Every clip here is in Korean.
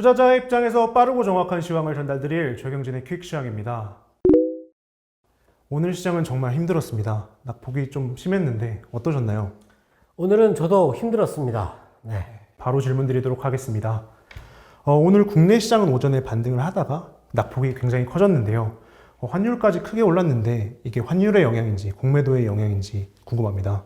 투자자의 입장에서 빠르고 정확한 시황을 전달드릴 최경진의 퀵 시황입니다. 오늘 시장은 정말 힘들었습니다. 낙폭이 좀 심했는데 어떠셨나요? 오늘은 저도 힘들었습니다. 네. 바로 질문 드리도록 하겠습니다. 어, 오늘 국내 시장은 오전에 반등을 하다가 낙폭이 굉장히 커졌는데요. 어, 환율까지 크게 올랐는데 이게 환율의 영향인지 공매도의 영향인지 궁금합니다.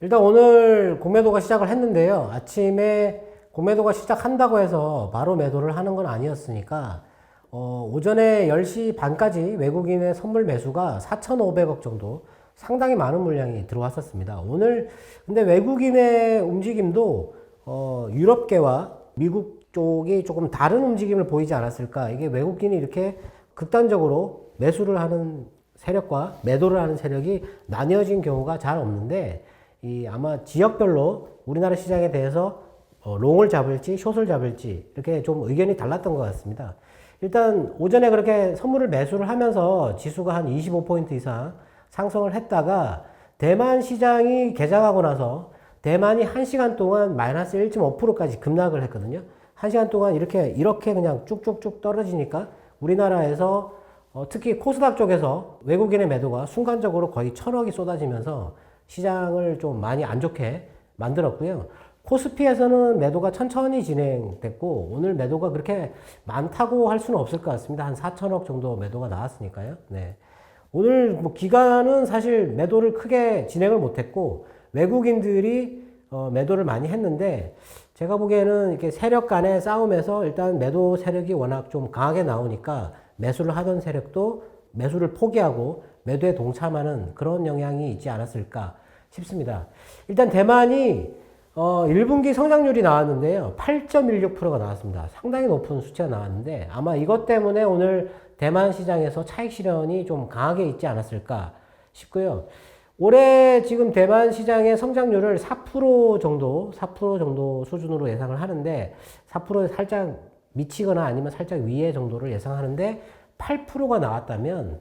일단 오늘 공매도가 시작을 했는데요. 아침에 공매도가 시작한다고 해서 바로 매도를 하는 건 아니었으니까 어, 오전에 10시 반까지 외국인의 선물 매수가 4,500억 정도 상당히 많은 물량이 들어왔었습니다. 오늘 근데 외국인의 움직임도 어, 유럽계와 미국 쪽이 조금 다른 움직임을 보이지 않았을까? 이게 외국인이 이렇게 극단적으로 매수를 하는 세력과 매도를 하는 세력이 나뉘어진 경우가 잘 없는데 이 아마 지역별로 우리나라 시장에 대해서 어, 롱을 잡을지 숏을 잡을지 이렇게 좀 의견이 달랐던 것 같습니다. 일단 오전에 그렇게 선물을 매수를 하면서 지수가 한 25포인트 이상 상승을 했다가 대만 시장이 개장하고 나서 대만이 1시간 동안 마이너스 1.5%까지 급락을 했거든요. 1시간 동안 이렇게 이렇게 그냥 쭉쭉쭉 떨어지니까 우리나라에서 어, 특히 코스닥 쪽에서 외국인의 매도가 순간적으로 거의 천억이 쏟아지면서 시장을 좀 많이 안 좋게 만들었고요. 코스피에서는 매도가 천천히 진행됐고 오늘 매도가 그렇게 많다고 할 수는 없을 것 같습니다. 한 4천억 정도 매도가 나왔으니까요. 네. 오늘 뭐 기간은 사실 매도를 크게 진행을 못했고 외국인들이 어, 매도를 많이 했는데 제가 보기에는 이렇게 세력 간의 싸움에서 일단 매도 세력이 워낙 좀 강하게 나오니까 매수를 하던 세력도 매수를 포기하고 매도에 동참하는 그런 영향이 있지 않았을까 싶습니다. 일단 대만이 어, 1분기 성장률이 나왔는데요. 8.16%가 나왔습니다. 상당히 높은 수치가 나왔는데 아마 이것 때문에 오늘 대만 시장에서 차익 실현이 좀 강하게 있지 않았을까 싶고요. 올해 지금 대만 시장의 성장률을 4% 정도, 4% 정도 수준으로 예상을 하는데 4%에 살짝 미치거나 아니면 살짝 위에 정도를 예상하는데 8%가 나왔다면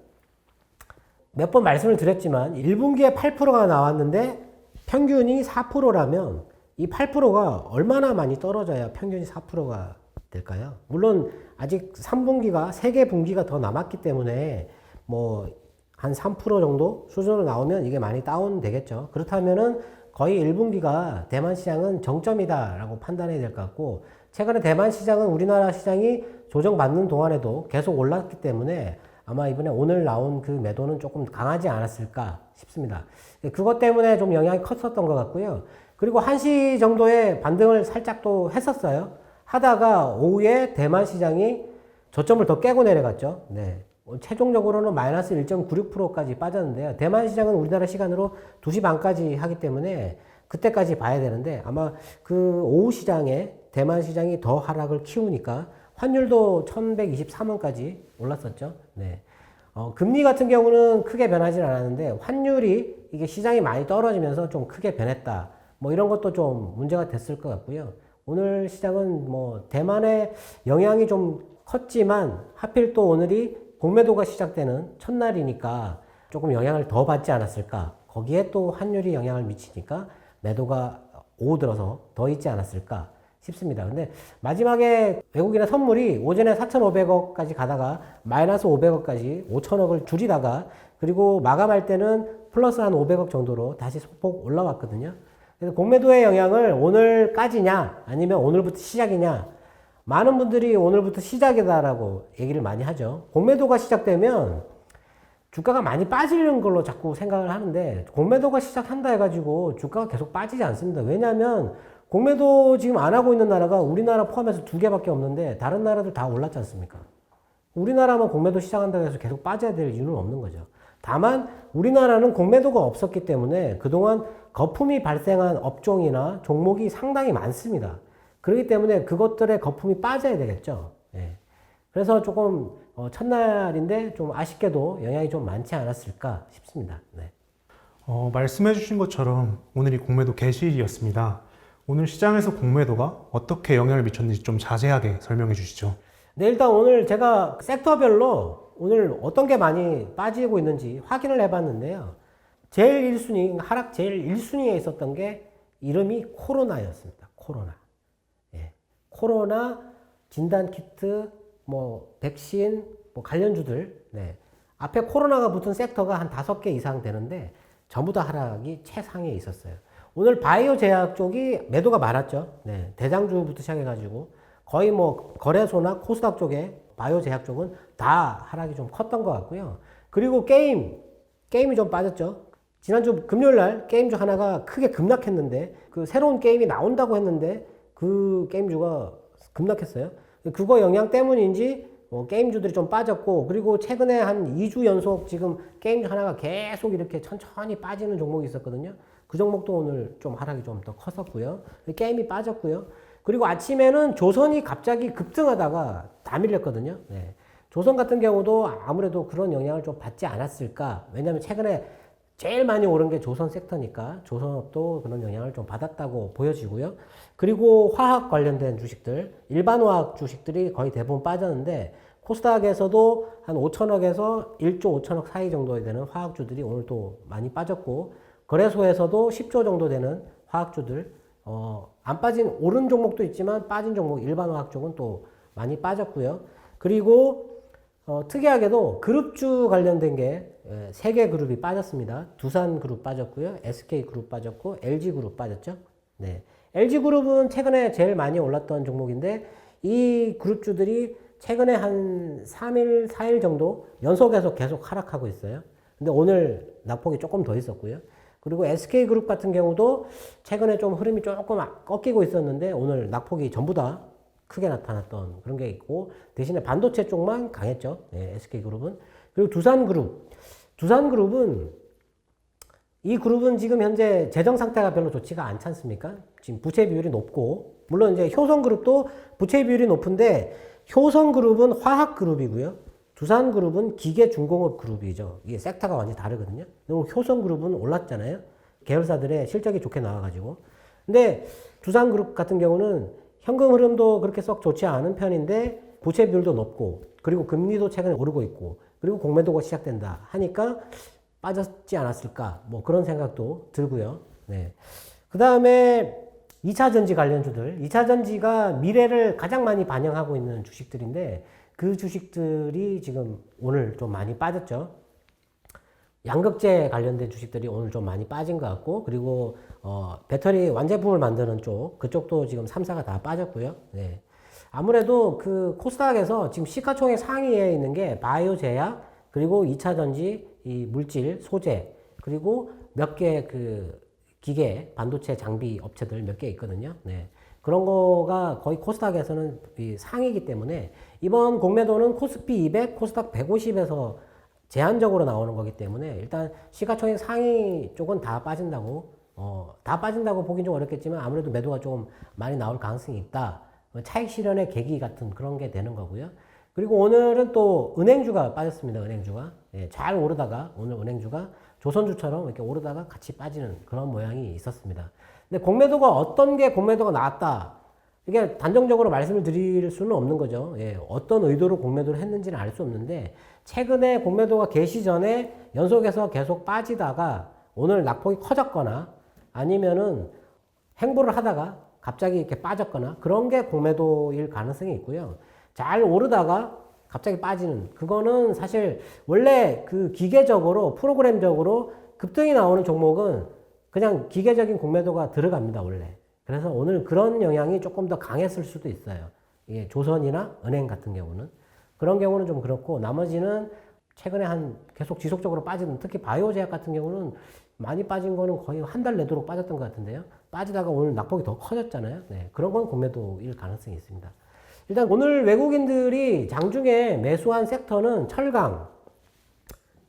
몇 번 말씀을 드렸지만 1분기에 8%가 나왔는데 평균이 4%라면 이 8%가 얼마나 많이 떨어져야 평균이 4%가 될까요? 물론 아직 3분기가 3개 분기가 더 남았기 때문에 뭐 한 3% 정도 수준으로 나오면 이게 많이 다운 되겠죠. 그렇다면은 거의 1분기가 대만 시장은 정점이다라고 판단해야 될 것 같고 최근에 대만 시장은 우리나라 시장이 조정받는 동안에도 계속 올랐기 때문에 아마 이번에 오늘 나온 그 매도는 조금 강하지 않았을까 싶습니다. 그것 때문에 좀 영향이 컸었던 것 같고요. 그리고 1시 정도에 반등을 살짝 또 했었어요. 하다가 오후에 대만 시장이 저점을 더 깨고 내려갔죠. 네. 어, 최종적으로는 마이너스 1.96%까지 빠졌는데요. 대만 시장은 우리나라 시간으로 2시 반까지 하기 때문에 그때까지 봐야 되는데 아마 그 오후 시장에 대만 시장이 더 하락을 키우니까 환율도 1123원까지 올랐었죠. 네. 어, 금리 같은 경우는 크게 변하지 않았는데 환율이 이게 시장이 많이 떨어지면서 좀 크게 변했다. 뭐 이런 것도 좀 문제가 됐을 것 같고요. 오늘 시장은 뭐 대만의 영향이 좀 컸지만 하필 또 오늘이 공매도가 시작되는 첫날이니까 조금 영향을 더 받지 않았을까. 거기에 또 환율이 영향을 미치니까 매도가 오후 들어서 더 있지 않았을까 싶습니다. 근데 마지막에 외국인의 선물이 오전에 4,500억까지 가다가 마이너스 500억까지 5,000억을 줄이다가 그리고 마감할 때는 플러스 한 500억 정도로 다시 소폭 올라왔거든요. 그래서 공매도의 영향을 오늘까지냐 아니면 오늘부터 시작이냐 많은 분들이 오늘부터 시작이다라고 얘기를 많이 하죠. 공매도가 시작되면 주가가 많이 빠지는 걸로 자꾸 생각을 하는데 공매도가 시작한다 해가지고 주가가 계속 빠지지 않습니다. 왜냐하면 공매도 지금 안 하고 있는 나라가 우리나라 포함해서 두 개밖에 없는데 다른 나라들 다 올랐지 않습니까? 우리나라만 공매도 시작한다고 해서 계속 빠져야 될 이유는 없는 거죠. 다만 우리나라는 공매도가 없었기 때문에 그동안 거품이 발생한 업종이나 종목이 상당히 많습니다. 그렇기 때문에 그것들의 거품이 빠져야 되겠죠. 예. 그래서 조금 어, 첫날인데 좀 아쉽게도 영향이 좀 많지 않았을까 싶습니다. 네. 어, 말씀해주신 것처럼 오늘이 공매도 개시일이었습니다. 오늘 시장에서 공매도가 어떻게 영향을 미쳤는지 좀 자세하게 설명해 주시죠. 네, 일단 오늘 제가 섹터별로 오늘 어떤 게 많이 빠지고 있는지 확인을 해봤는데요. 제일 1순위, 하락 제일 1순위에 있었던 게 이름이 코로나였습니다. 코로나. 예. 코로나 진단 키트, 뭐 백신, 뭐 관련주들, 네. 앞에 코로나가 붙은 섹터가 한 다섯 개 이상 되는데 전부 다 하락이 최상에 있었어요. 오늘 바이오 제약 쪽이 매도가 많았죠. 네. 대장주부터 시작해가지고 거의 뭐 거래소나 코스닥 쪽에 바이오 제약 쪽은 다 하락이 좀 컸던 것 같고요. 그리고 게임, 게임이 좀 빠졌죠. 지난주 금요일 날 게임주 하나가 크게 급락했는데 그 새로운 게임이 나온다고 했는데 그 게임주가 급락했어요. 그거 영향 때문인지 뭐 게임주들이 좀 빠졌고 그리고 최근에 한 2주 연속 지금 게임주 하나가 계속 이렇게 천천히 빠지는 종목이 있었거든요. 그 종목도 오늘 좀 하락이 좀 더 컸었고요. 게임이 빠졌고요. 그리고 아침에는 조선이 갑자기 급등하다가 다 밀렸거든요. 네. 조선 같은 경우도 아무래도 그런 영향을 좀 받지 않았을까. 왜냐하면 최근에 제일 많이 오른 게 조선 섹터니까 조선업도 그런 영향을 좀 받았다고 보여지고요. 그리고 화학 관련된 주식들, 일반 화학 주식들이 거의 대부분 빠졌는데 코스닥에서도 한 5천억에서 1조 5천억 사이 정도 되는 화학주들이 오늘 또 많이 빠졌고 거래소에서도 10조 정도 되는 화학주들 어, 안 빠진 오른 종목도 있지만 빠진 종목 일반 화학 쪽은 또 많이 빠졌고요. 그리고 어, 특이하게도 그룹주 관련된 게 세 개 그룹이 빠졌습니다. 두산 그룹 빠졌고요. SK 그룹 빠졌고 LG 그룹 빠졌죠. 네. LG 그룹은 최근에 제일 많이 올랐던 종목인데 이 그룹주들이 최근에 한 3일, 4일 정도 연속해서 계속 하락하고 있어요. 근데 오늘 낙폭이 조금 더 있었고요. 그리고 SK 그룹 같은 경우도 최근에 좀 흐름이 조금 꺾이고 있었는데 오늘 낙폭이 전부 다 크게 나타났던 그런 게 있고 대신에 반도체 쪽만 강했죠. 네, SK 그룹은. 그리고 두산 그룹. 두산 그룹은 이 그룹은 지금 현재 재정 상태가 별로 좋지가 않지 않습니까? 지금 부채 비율이 높고 물론 이제 효성 그룹도 부채 비율이 높은데 효성 그룹은 화학 그룹이고요. 두산 그룹은 기계 중공업 그룹이죠. 이게 섹터가 완전히 다르거든요. 그리고 효성 그룹은 올랐잖아요. 계열사들의 실적이 좋게 나와가지고. 근데 두산 그룹 같은 경우는 현금 흐름도 그렇게 썩 좋지 않은 편인데 부채 비율도 높고 그리고 금리도 최근에 오르고 있고 그리고 공매도가 시작된다 하니까 빠졌지 않았을까 뭐 그런 생각도 들고요. 네. 그 다음에 2차 전지 관련주들, 2차 전지가 미래를 가장 많이 반영하고 있는 주식들인데 그 주식들이 지금 오늘 좀 많이 빠졌죠. 양극재 관련된 주식들이 오늘 좀 많이 빠진 것 같고 그리고 어, 배터리 완제품을 만드는 쪽 그쪽도 지금 3사가 다 빠졌고요. 네. 아무래도 그 코스닥에서 지금 시가총액 상위에 있는 게 바이오 제약 그리고 2차 전지 이 물질 소재 그리고 몇 개 그 기계 반도체 장비 업체들 몇 개 있거든요. 네. 그런 거가 거의 코스닥에서는 이 상위이기 때문에 이번 공매도는 코스피 200, 코스닥 150에서 제한적으로 나오는 거기 때문에 일단 시가총액 상위 쪽은 다 빠진다고 어, 다 빠진다고 보긴 좀 어렵겠지만 아무래도 매도가 좀 많이 나올 가능성이 있다. 뭐 차익 실현의 계기 같은 그런 게 되는 거고요. 그리고 오늘은 또 은행주가 빠졌습니다. 은행주가 예, 잘 오르다가 오늘 은행주가 조선주처럼 이렇게 오르다가 같이 빠지는 그런 모양이 있었습니다. 근데 공매도가 어떤 게 공매도가 나왔다. 이게 단정적으로 말씀을 드릴 수는 없는 거죠. 예, 어떤 의도로 공매도를 했는지는 알 수 없는데 최근에 공매도가 개시 전에 연속해서 계속 빠지다가 오늘 낙폭이 커졌거나 아니면은 행보를 하다가 갑자기 이렇게 빠졌거나 그런 게 공매도일 가능성이 있고요. 잘 오르다가 갑자기 빠지는 그거는 사실 원래 그 기계적으로 프로그램적으로 급등이 나오는 종목은 그냥 기계적인 공매도가 들어갑니다 원래. 그래서 오늘 그런 영향이 조금 더 강했을 수도 있어요. 이게 조선이나 은행 같은 경우는 그런 경우는 좀 그렇고 나머지는 최근에 한 계속 지속적으로 빠지는 특히 바이오 제약 같은 경우는 많이 빠진 거는 거의 한 달 내도록 빠졌던 것 같은데요. 빠지다가 오늘 낙폭이 더 커졌잖아요. 네, 그런 건 공매도일 가능성이 있습니다. 일단 오늘 외국인들이 장중에 매수한 섹터는 철강,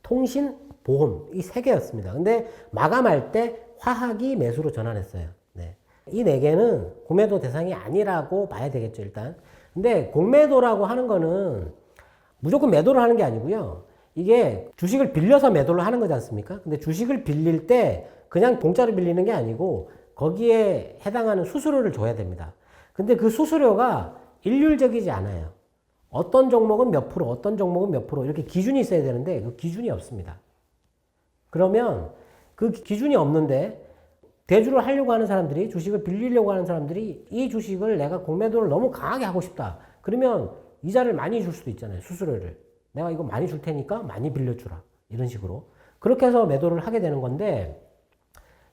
통신, 보험 이 세 개였습니다. 근데 마감할 때 화학이 매수로 전환했어요. 네. 이네 개는 공매도 대상이 아니라고 봐야 되겠죠, 일단. 근데 공매도라고 하는 거는 무조건 매도를 하는 게 아니고요. 이게 주식을 빌려서 매도를 하는 거지 않습니까? 근데 주식을 빌릴 때 그냥 공짜로 빌리는 게 아니고 거기에 해당하는 수수료를 줘야 됩니다. 근데 그 수수료가 일률적이지 않아요. 어떤 종목은 몇 프로, 어떤 종목은 몇 프로 이렇게 기준이 있어야 되는데 그 기준이 없습니다. 그러면 그 기준이 없는데 대주를 하려고 하는 사람들이 주식을 빌리려고 하는 사람들이 이 주식을 내가 공매도를 너무 강하게 하고 싶다. 그러면 이자를 많이 줄 수도 있잖아요. 수수료를. 내가 이거 많이 줄 테니까 많이 빌려주라. 이런 식으로. 그렇게 해서 매도를 하게 되는 건데,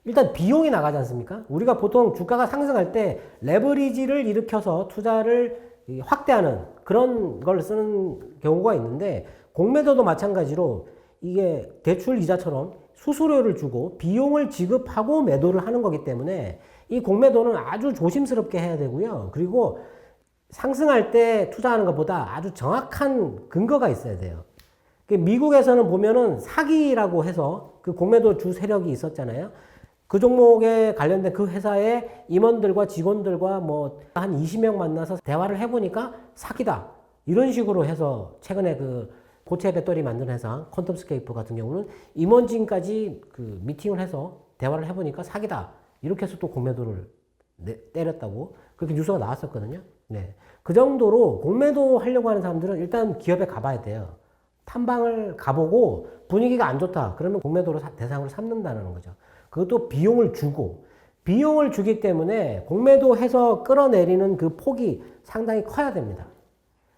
일단 비용이 나가지 않습니까? 우리가 보통 주가가 상승할 때 레버리지를 일으켜서 투자를 이 확대하는 그런 걸 쓰는 경우가 있는데 공매도도 마찬가지로 이게 대출 이자처럼 수수료를 주고 비용을 지급하고 매도를 하는 거기 때문에 이 공매도는 아주 조심스럽게 해야 되고요. 그리고 상승할 때 투자하는 것보다 아주 정확한 근거가 있어야 돼요. 그 미국에서는 보면은 사기라고 해서 그 공매도 주 세력이 있었잖아요. 그 종목에 관련된 그 회사의 임원들과 직원들과 뭐 한 20명 만나서 대화를 해보니까 사기다. 이런 식으로 해서 최근에 그 고체 배터리 만드는 회사 퀀텀스케이프 같은 경우는 임원진까지 그 미팅을 해서 대화를 해보니까 사기다. 이렇게 해서 또 공매도를 내- 때렸다고 그렇게 뉴스가 나왔었거든요. 네. 그 정도로 공매도 하려고 하는 사람들은 일단 기업에 가봐야 돼요. 탐방을 가보고 분위기가 안 좋다. 그러면 공매도로 사- 대상으로 삼는다는 거죠. 그것도 비용을 주고 비용을 주기 때문에 공매도 해서 끌어내리는 그 폭이 상당히 커야 됩니다.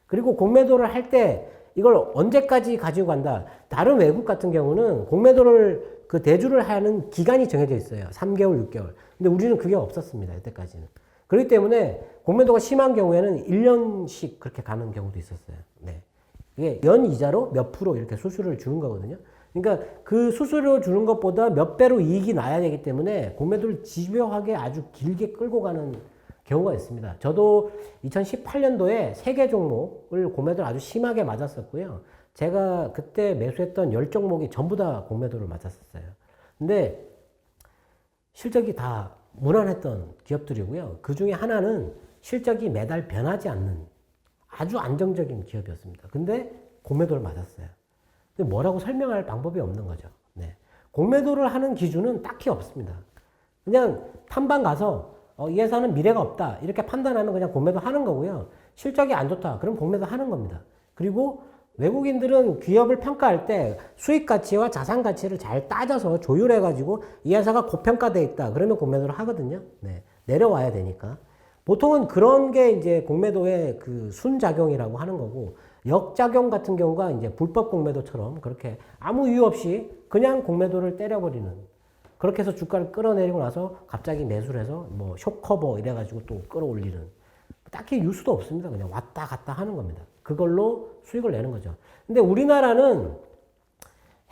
그리고 공매도를 할 때 이걸 언제까지 가지고 간다. 다른 외국 같은 경우는 공매도를 그 대주를 하는 기간이 정해져 있어요. 3개월, 6개월. 근데 우리는 그게 없었습니다. 이때까지는. 그렇기 때문에 공매도가 심한 경우에는 1년씩 그렇게 가는 경우도 있었어요. 네. 이게 연 이자로 몇 프로 이렇게 수수료를 주는 거거든요. 그러니까 그 수수료 주는 것보다 몇 배로 이익이 나야 되기 때문에 공매도를 집요하게 아주 길게 끌고 가는 경우가 있습니다. 저도 2018년도에 세 개 종목을 공매도를 아주 심하게 맞았었고요. 제가 그때 매수했던 열 종목이 전부 다 공매도를 맞았었어요. 근데 실적이 다 무난했던 기업들이고요. 그 중에 하나는 실적이 매달 변하지 않는 아주 안정적인 기업이었습니다. 근데 공매도를 맞았어요. 근데 뭐라고 설명할 방법이 없는 거죠. 네. 공매도를 하는 기준은 딱히 없습니다. 그냥 탐방 가서 어, 이 회사는 미래가 없다 이렇게 판단하면 그냥 공매도 하는 거고요. 실적이 안 좋다 그럼 공매도 하는 겁니다. 그리고 외국인들은 기업을 평가할 때 수익 가치와 자산 가치를 잘 따져서 조율해 가지고 이 회사가 고평가돼 있다 그러면 공매도를 하거든요. 네. 내려와야 되니까. 보통은 그런 게 이제 공매도의 그 순작용이라고 하는 거고 역작용 같은 경우가 이제 불법 공매도처럼 그렇게 아무 이유 없이 그냥 공매도를 때려버리는 그렇게 해서 주가를 끌어내리고 나서 갑자기 매수를 해서 뭐 쇼커버 이래가지고 또 끌어올리는 딱히 뉴스도 없습니다. 그냥 왔다 갔다 하는 겁니다. 그걸로 수익을 내는 거죠. 근데 우리나라는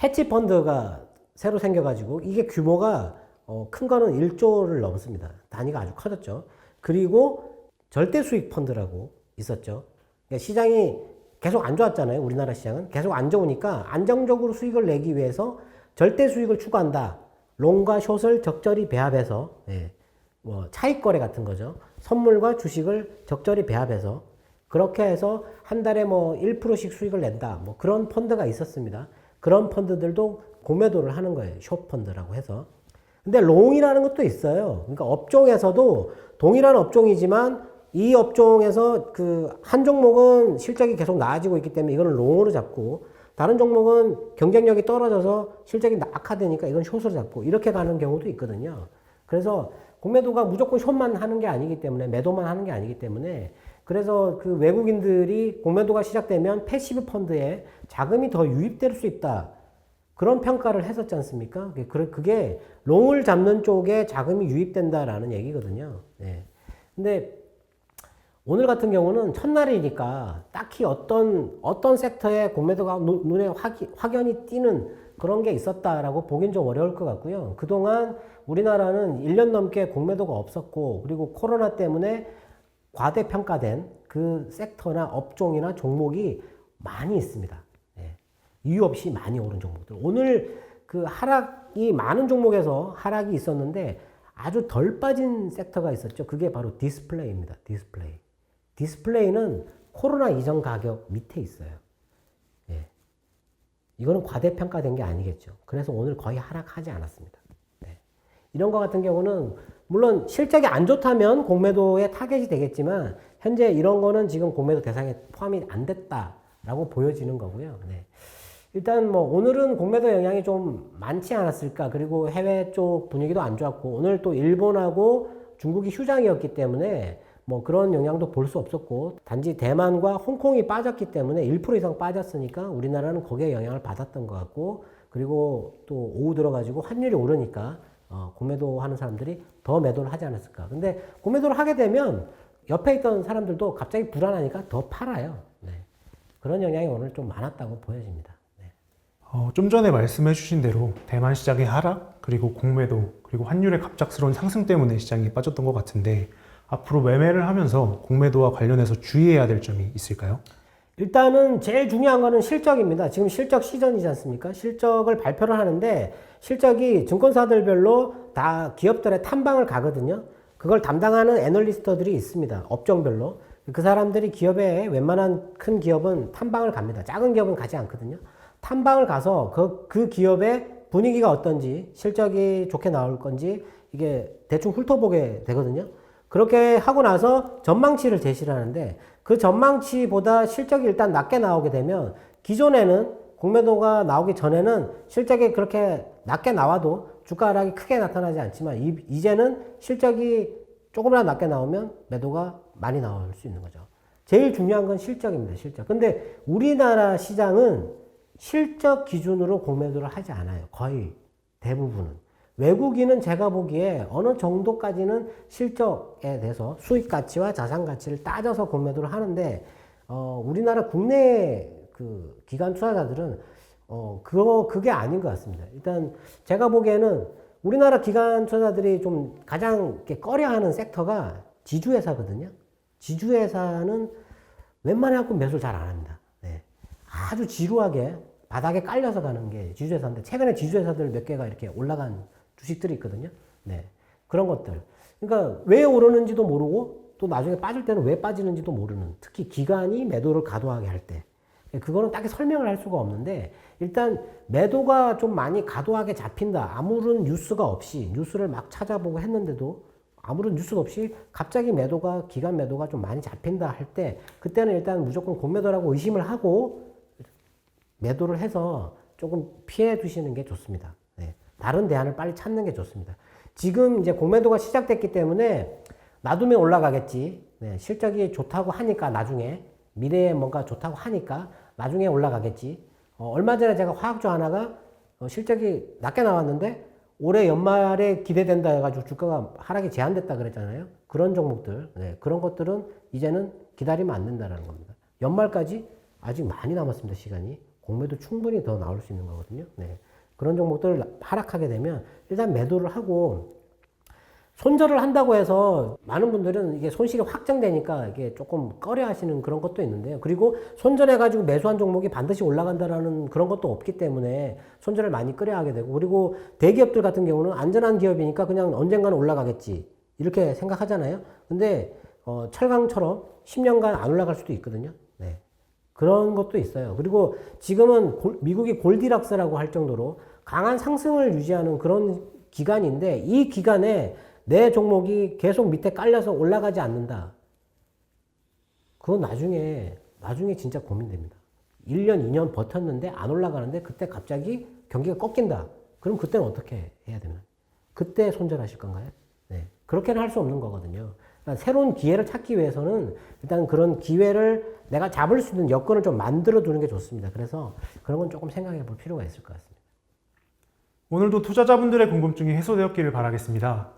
해치 펀드가 새로 생겨가지고 이게 규모가 어, 큰 거는 1조를 넘습니다. 단위가 아주 커졌죠. 그리고 절대 수익 펀드라고 있었죠. 그러니까 시장이 계속 안 좋았잖아요. 우리나라 시장은 계속 안 좋으니까 안정적으로 수익을 내기 위해서 절대 수익을 추구한다. 롱과 숏을 적절히 배합해서 예, 뭐 차익 거래 같은 거죠. 선물과 주식을 적절히 배합해서 그렇게 해서 한 달에 뭐 1%씩 수익을 낸다. 뭐 그런 펀드가 있었습니다. 그런 펀드들도 공매도를 하는 거예요. 숏 펀드라고 해서. 근데 롱이라는 것도 있어요. 그러니까 업종에서도 동일한 업종이지만 이 업종에서 그 한 종목은 실적이 계속 나아지고 있기 때문에 이거는 롱으로 잡고 다른 종목은 경쟁력이 떨어져서 실적이 악화되니까 이건 숏으로 잡고 이렇게 가는 경우도 있거든요. 그래서 공매도가 무조건 숏만 하는 게 아니기 때문에 매도만 하는 게 아니기 때문에 그래서 그 외국인들이 공매도가 시작되면 패시브 펀드에 자금이 더 유입될 수 있다. 그런 평가를 했었지 않습니까? 그게 롱을 잡는 쪽에 자금이 유입된다라는 얘기거든요. 네. 근데 오늘 같은 경우는 첫날이니까 딱히 어떤 어떤 섹터에 공매도가 누- 눈에 확이, 확연히 띄는 그런 게 있었다라고 보긴 좀 어려울 것 같고요. 그동안 우리나라는 1년 넘게 공매도가 없었고 그리고 코로나 때문에 과대평가된 그 섹터나 업종이나 종목이 많이 있습니다. 예. 이유 없이 많이 오른 종목들. 오늘 그 하락이 많은 종목에서 하락이 있었는데 아주 덜 빠진 섹터가 있었죠. 그게 바로 디스플레이입니다. 디스플레이. 디스플레이는 코로나 이전 가격 밑에 있어요. 예. 이거는 과대평가된 게 아니겠죠. 그래서 오늘 거의 하락하지 않았습니다. 네. 이런 거 같은 경우는 물론 실적이 안 좋다면 공매도의 타겟이 되겠지만 현재 이런 거는 지금 공매도 대상에 포함이 안 됐다라고 보여지는 거고요. 네. 일단 뭐 오늘은 공매도 영향이 좀 많지 않았을까 그리고 해외 쪽 분위기도 안 좋았고 오늘 또 일본하고 중국이 휴장이었기 때문에 뭐 그런 영향도 볼 수 없었고 단지 대만과 홍콩이 빠졌기 때문에 1% 이상 빠졌으니까 우리나라는 거기에 영향을 받았던 것 같고 그리고 또 오후 들어가지고 환율이 오르니까 어, 공매도 하는 사람들이 더 매도를 하지 않았을까. 근데 공매도를 하게 되면 옆에 있던 사람들도 갑자기 불안하니까 더 팔아요. 네. 그런 영향이 오늘 좀 많았다고 보여집니다. 네. 어, 좀 전에 말씀해 주신 대로 대만 시장의 하락, 그리고 공매도, 그리고 환율의 갑작스러운 상승 때문에 시장이 빠졌던 것 같은데 앞으로 매매를 하면서 공매도와 관련해서 주의해야 될 점이 있을까요? 일단은 제일 중요한 거는 실적입니다. 지금 실적 시즌이지 않습니까? 실적을 발표를 하는데 실적이 증권사들별로 다 기업들의 탐방을 가거든요. 그걸 담당하는 애널리스트들이 있습니다. 업종별로. 그 사람들이 기업에 웬만한 큰 기업은 탐방을 갑니다. 작은 기업은 가지 않거든요. 탐방을 가서 그, 그 기업의 분위기가 어떤지, 실적이 좋게 나올 건지, 이게 대충 훑어보게 되거든요. 그렇게 하고 나서 전망치를 제시를 하는데 그 전망치보다 실적이 일단 낮게 나오게 되면 기존에는 공매도가 나오기 전에는 실적이 그렇게 낮게 나와도 주가 하락이 크게 나타나지 않지만 이, 이제는 실적이 조금이라도 낮게 나오면 매도가 많이 나올 수 있는 거죠. 제일 중요한 건 실적입니다. 실적. 근데 우리나라 시장은 실적 기준으로 공매도를 하지 않아요. 거의 대부분은. 외국인은 제가 보기에 어느 정도까지는 실적에 대해서 수익 가치와 자산 가치를 따져서 공매도를 하는데 어, 우리나라 국내 그 기관 투자자들은 어, 그거 그게 아닌 것 같습니다. 일단 제가 보기에는 우리나라 기관 투자자들이 좀 가장 꺼려하는 섹터가 지주회사거든요. 지주회사는 웬만해 갖고 매수를 잘 안 합니다. 네. 아주 지루하게 바닥에 깔려서 가는 게 지주회사인데 최근에 지주회사들 몇 개가 이렇게 올라간 주식들이 있거든요. 네. 그런 것들. 그러니까 왜 오르는지도 모르고 또 나중에 빠질 때는 왜 빠지는지도 모르는 특히 기관이 매도를 가도하게 할 때. 그거는 딱히 설명을 할 수가 없는데 일단 매도가 좀 많이 가도하게 잡힌다. 아무런 뉴스가 없이 뉴스를 막 찾아보고 했는데도 아무런 뉴스도 없이 갑자기 매도가 기간 매도가 좀 많이 잡힌다 할 때 그때는 일단 무조건 공매도라고 의심을 하고 매도를 해서 조금 피해 두시는 게 좋습니다. 네. 다른 대안을 빨리 찾는 게 좋습니다. 지금 이제 공매도가 시작됐기 때문에 놔두면 올라가겠지. 네. 실적이 좋다고 하니까 나중에 미래에 뭔가 좋다고 하니까 나중에 올라가겠지. 어, 얼마 전에 제가 화학주 하나가 어, 실적이 낮게 나왔는데 올해 연말에 기대된다 해가지고 주가가 하락이 제한됐다 그랬잖아요. 그런 종목들, 네, 그런 것들은 이제는 기다리면 안 된다는 겁니다. 연말까지 아직 많이 남았습니다, 시간이. 공매도 충분히 더 나올 수 있는 거거든요. 네. 그런 종목들을 하락하게 되면 일단 매도를 하고 손절을 한다고 해서 많은 분들은 이게 손실이 확정되니까 이게 조금 꺼려 하시는 그런 것도 있는데요. 그리고 손절해가지고 매수한 종목이 반드시 올라간다라는 그런 것도 없기 때문에 손절을 많이 꺼려 하게 되고 그리고 대기업들 같은 경우는 안전한 기업이니까 그냥 언젠가는 올라가겠지. 이렇게 생각하잖아요. 근데 어, 철강처럼 10년간 안 올라갈 수도 있거든요. 네. 그런 것도 있어요. 그리고 지금은 골- 미국이 골디락스라고 할 정도로 강한 상승을 유지하는 그런 기간인데 이 기간에 내 종목이 계속 밑에 깔려서 올라가지 않는다. 그건 나중에, 나중에 진짜 고민됩니다. 1년, 2년 버텼는데 안 올라가는데 그때 갑자기 경기가 꺾인다. 그럼 그때는 어떻게 해야 되나? 그때 손절하실 건가요? 네. 그렇게는 할 수 없는 거거든요. 그러니까 새로운 기회를 찾기 위해서는 일단 그런 기회를 내가 잡을 수 있는 여건을 좀 만들어 두는 게 좋습니다. 그래서 그런 건 조금 생각해 볼 필요가 있을 것 같습니다. 오늘도 투자자분들의 궁금증이 해소되었기를 바라겠습니다.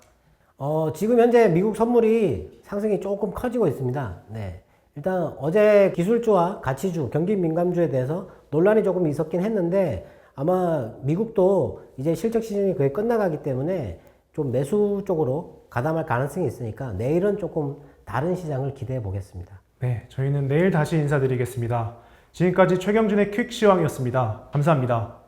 어, 지금 현재 미국 선물이 상승이 조금 커지고 있습니다. 네. 일단 어제 기술주와 가치주, 경기 민감주에 대해서 논란이 조금 있었긴 했는데 아마 미국도 이제 실적 시즌이 거의 끝나가기 때문에 좀 매수 쪽으로 가담할 가능성이 있으니까 내일은 조금 다른 시장을 기대해 보겠습니다. 네, 저희는 내일 다시 인사드리겠습니다. 지금까지 최경준의 퀵시황이었습니다. 감사합니다.